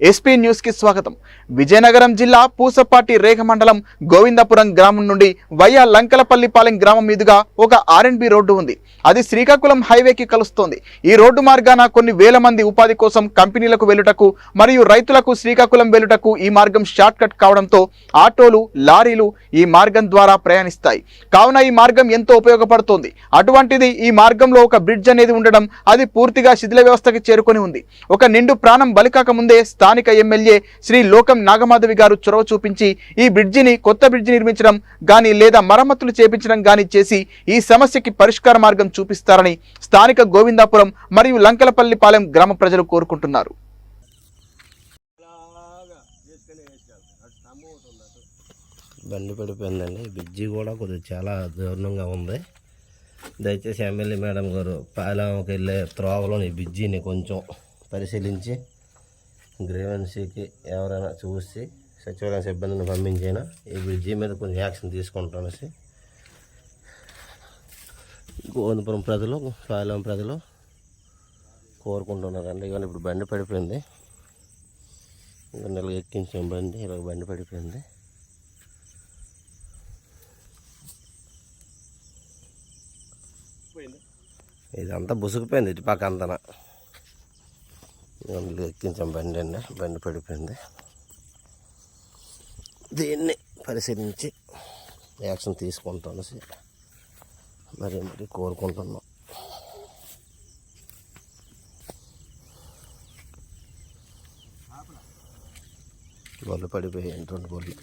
SP న్యూస్కి స్వాగతం. విజయనగరం జిల్లా పూసపాటి రేఖ మండలం గోవిందపురం గ్రామం నుండి వయ్యా లంకలపల్లిపాలెం గ్రామం మీదుగా ఒక ఆర్ఎండ్బి రోడ్డు ఉంది. అది శ్రీకాకుళం హైవేకి కలుస్తోంది. ఈ రోడ్డు మార్గాన కొన్ని వేల మంది ఉపాధి కోసం కంపెనీలకు వెలుటకు మరియు రైతులకు శ్రీకాకుళం వెలుటకు ఈ మార్గం షార్ట్ కట్ కావడంతో ఆటోలు లారీలు ఈ మార్గం ద్వారా ప్రయాణిస్తాయి. కావున ఈ మార్గం ఎంతో ఉపయోగపడుతోంది. అటువంటిది ఈ మార్గంలో ఒక బ్రిడ్జ్ అనేది ఉండడం అది పూర్తిగా శిథిల వ్యవస్థకి చేరుకొని ఉంది. ఒక నిండు ప్రాణం బలికాక ముందే స్థానిక ఎమ్మెల్యే శ్రీ లోకం నాగమాధవి గారు చొరవ చూపించి ఈ బ్రిడ్జిని కొత్త బ్రిడ్జి నిర్మించడం గాని లేదా మరమ్మతులు చేపించడం గాని చేసి ఈ సమస్యకి పరిష్కార మార్గం చూపిస్తారని స్థానిక గోవిందాపురం మరియు లంకలపల్లిపాలెం గ్రామ ప్రజలు కోరుకుంటున్నారు. బండి పడిపోయిందండి. బ్రిడ్జి కూడా కొద్దిగా చాలా దారుణంగా ఉంది. దయచేసి ఎమ్మెల్యే మేడం గారు పాలెంకి వెళ్ళే త్రోవలోని బ్రిడ్జిని కొంచెం పరిశీలించి గ్రీవెన్సీకి ఎవరైనా చూసి సచివాలయ సిబ్బందిని పంపించైనా ఈ బ్రిడ్జి మీద కొంచెం యాక్షన్ తీసుకుంటామనేసి గోవిందపురం ప్రజలు పాలెం ప్రజలు కోరుకుంటున్నారండి. కానీ ఇప్పుడు బండి పడిపోయింది. ఇంకా నెలలు ఎక్కించాం బండి ఇలా బండి పడిపోయింది. ఇదంతా బుసుకుపోయింది ఇటు పక్క అంతన. అందులో ఎక్కించాం బండి అండి. బండి పడిపోయింది. దీన్ని పరిశీలించి యాక్షన్ తీసుకుంటాను మరి మరి కోరుకుంటున్నాం. బొల్లు పడిపోయాయి రెండు బొల్లు